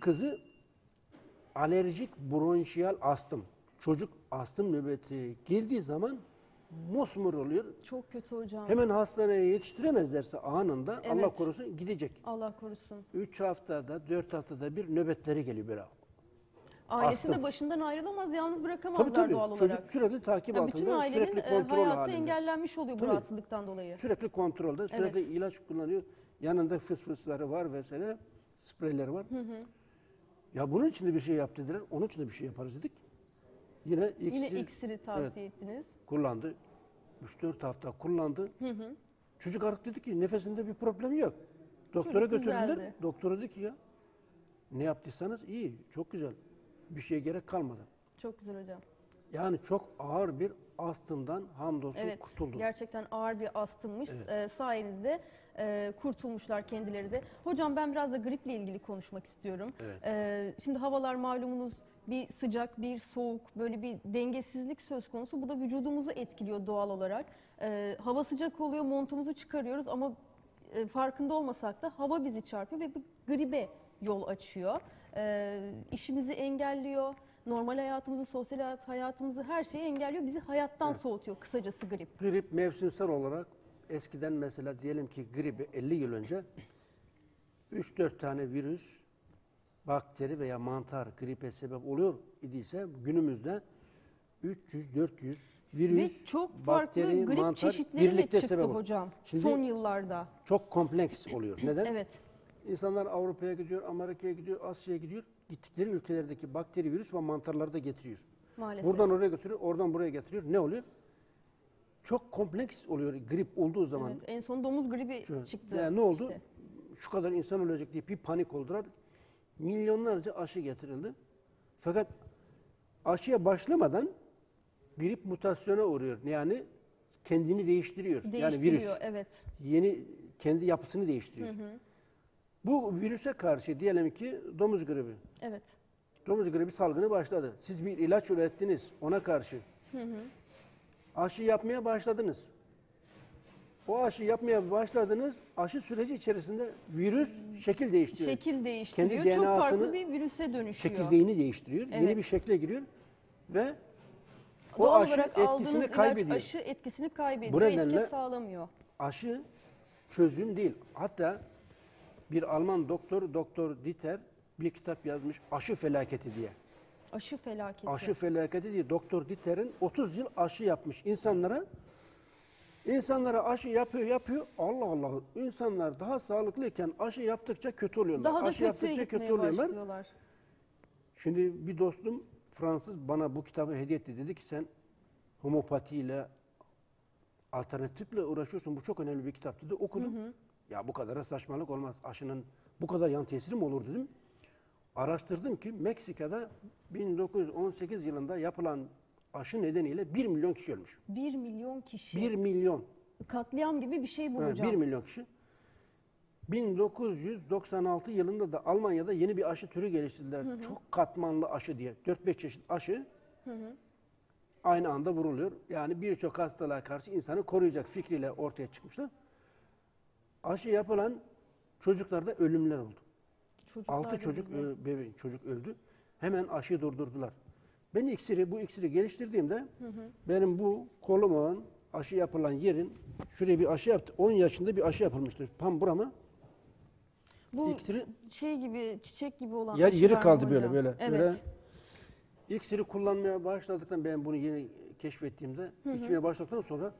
Kızı alerjik bronşiyal astım. Çocuk astım nöbeti geldiği zaman mosmor oluyor. Çok kötü hocam. Hemen hastaneye yetiştiremezlerse anında Allah Evet. korusun gidecek. Allah korusun. 3 haftada, 4 haftada bir nöbetleri geliyor böyle. Ailesi Astım. de başından ayrılamaz, yalnız bırakamazlar Tabii tabii. doğal Çocuk olarak. sürekli takip Ya altında, bütün ailenin sürekli e, kontrol hayatı halinde. engellenmiş oluyor bu Tabii. rahatsızlıktan dolayı. Sürekli kontrolde, sürekli Evet. ilaç kullanıyor. Yanında fıs fısları var vesaire, spreyleri var. Ya bunun için de bir şey yap dediler, onun için de bir şey yaparız dedik. Yine iksir Yine iksiri tavsiye ettiniz. kullandı. 3-4 hafta kullandı. Çocuk artık dedi ki nefesinde bir problem yok. Doktora götürdüler. Doktora dedi ki ya ne yaptıysanız iyi, çok güzel. Bir şeye gerek kalmadı. Çok güzel hocam. Yani çok ağır bir astımdan hamdolsun Evet, kurtuldu. gerçekten ağır bir astımmış. Ee, sayenizde e, kurtulmuşlar kendileri de. Hocam ben biraz da griple ilgili konuşmak istiyorum. Evet. Ee, şimdi havalar malumunuz bir sıcak, bir soğuk, böyle bir dengesizlik söz konusu. Bu da vücudumuzu etkiliyor doğal olarak. Ee, hava sıcak oluyor, montumuzu çıkarıyoruz ama e, farkında olmasak da hava bizi çarpıyor ve bir gribe yol açıyor. Ee, işimizi engelliyor. Normal hayatımızı, sosyal hayat, hayatımızı her şeyi engelliyor. Bizi hayattan soğutuyor kısacası grip. Grip mevsimsel olarak eskiden mesela diyelim ki gribi 50 yıl önce 3-4 tane virüs, bakteri veya mantar gripe sebep oluyor idiyse günümüzde 300-400 virüs, Ve çok farklı bakteri, grip mantar çeşitleri de birlikte çıktı sebep oluyor. hocam Şimdi- son yıllarda. Çok kompleks oluyor. Neden? Evet. İnsanlar Avrupa'ya gidiyor, Amerika'ya gidiyor, Asya'ya gidiyor. Gittikleri ülkelerdeki bakteri, virüs ve mantarları da getiriyor. Maalesef. Buradan oraya götürüyor, oradan buraya getiriyor. Ne oluyor? Çok kompleks oluyor grip olduğu zaman. Evet, en son domuz gribi Şu- çıktı. Yani ne oldu? işte. Şu kadar insan ölecek diye bir panik oldular. Milyonlarca aşı getirildi. Fakat aşıya başlamadan grip mutasyona uğruyor. Yani kendini değiştiriyor. Yani Değiştiriyor, virüs evet. yeni kendi yapısını değiştiriyor. Bu virüse karşı diyelim ki domuz gribi. Evet. Domuz gribi salgını başladı. Siz bir ilaç ürettiniz ona karşı. Aşı yapmaya başladınız. O aşı yapmaya başladınız. Aşı süreci içerisinde virüs şekil değiştiriyor. Şekil değiştiriyor. Kendi Çok farklı DNA'sını, bir virüse dönüşüyor. Çekirdeğini değiştiriyor. Yeni Evet. bir şekle giriyor ve o Doğal aşı etkisini kaybediyor. aşı etkisini kaybediyor. Bu nedenle- etki sağlamıyor. aşı çözüm değil. Hatta bir Alman doktor, Doktor Dieter bir kitap yazmış aşı felaketi diye. Aşı felaketi. Aşı felaketi diye Doktor Dieter'in 30 yıl aşı yapmış insanlara. İnsanlara aşı yapıyor yapıyor. Allah Allah. İnsanlar daha sağlıklıyken aşı yaptıkça kötü oluyorlar. Daha da aşı yaptıkça kötü oluyorlar. Şimdi bir dostum Fransız bana bu kitabı hediye etti. Dedi ki sen homopatiyle alternatifle uğraşıyorsun. Bu çok önemli bir kitap dedi. Okudum. Ya bu kadar da saçmalık olmaz. Aşının bu kadar yan tesiri mi olur dedim. Araştırdım ki Meksika'da 1918 yılında yapılan aşı nedeniyle 1 milyon kişi ölmüş. 1 milyon kişi. 1 milyon. Katliam gibi bir şey bu hocam. 1 milyon kişi. 1996 yılında da Almanya'da yeni bir aşı türü geliştirdiler. Çok katmanlı aşı diye. 4-5 çeşit aşı aynı anda vuruluyor. Yani birçok hastalığa karşı insanı koruyacak fikriyle ortaya çıkmışlar. Aşı yapılan çocuklarda ölümler oldu. Çocuklar 6 da çocuk ö- bebeğin çocuk öldü. Hemen aşıyı durdurdular. Ben iksiri bu iksiri geliştirdiğimde benim bu kolumun aşı yapılan yerin şuraya bir aşı yaptı. 10 yaşında bir aşı yapılmıştır. Tam burama Bu iksiri- şey gibi, çiçek gibi olan yer yeri kaldı hocam? böyle böyle. Evet. Böyle. İksiri kullanmaya başladıktan ben bunu yeni keşfettiğimde içmeye başladıktan sonra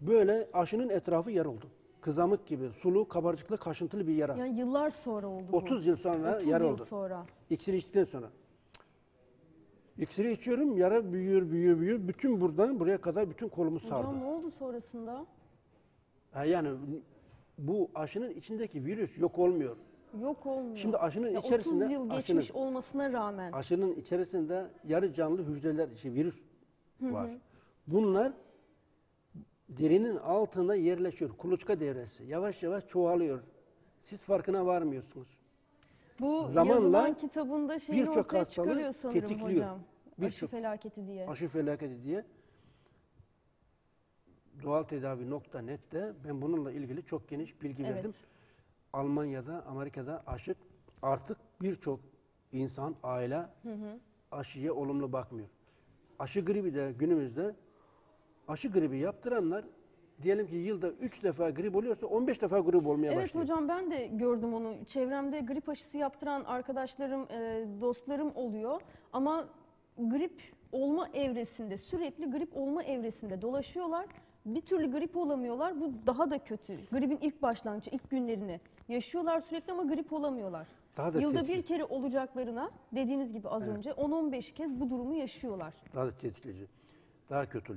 böyle aşının etrafı yer oldu. Kızamık gibi sulu, kabarcıklı, kaşıntılı bir yara. Yani yıllar sonra oldu bu. 30 yıl sonra 30 yara yıl oldu. sonra. İksiri içtikten sonra. İksiri içiyorum, yara büyüyor, büyüyor, büyüyor. Bütün buradan buraya kadar bütün kolumu sardı. Hocam ne oldu sonrasında? Ha, yani bu aşının içindeki virüs yok olmuyor. Yok olmuyor. Şimdi aşının Ya içerisinde 30 yıl aşının- geçmiş olmasına rağmen. Aşının içerisinde yarı canlı hücreler, şey, virüs var. Bunlar derinin altında yerleşiyor. Kuluçka devresi. Yavaş yavaş çoğalıyor. Siz farkına varmıyorsunuz. Bu Zamanla yazılan kitabında şeyini birçok ortaya çıkarıyor sanırım tetikliyor. hocam. Aşı Birçok- felaketi diye. Aşı felaketi diye doğaltedavi.net'te ben bununla ilgili çok geniş bilgi verdim. evet. Almanya'da, Amerika'da aşı artık birçok insan, aile aşıya olumlu bakmıyor. Aşı gribi de günümüzde aşı gribi yaptıranlar diyelim ki yılda 3 defa grip oluyorsa 15 defa grip olmaya Evet başlıyor. hocam ben de gördüm onu. Çevremde grip aşısı yaptıran arkadaşlarım, e, dostlarım oluyor. Ama grip olma evresinde, sürekli grip olma evresinde dolaşıyorlar. Bir türlü grip olamıyorlar. Bu daha da kötü. Gripin ilk başlangıcı, ilk günlerini yaşıyorlar sürekli ama grip olamıyorlar. Daha da Yılda tetikli- bir kere olacaklarına dediğiniz gibi az önce 10-15 kez bu durumu yaşıyorlar. Daha da tetikleyici. Daha kötü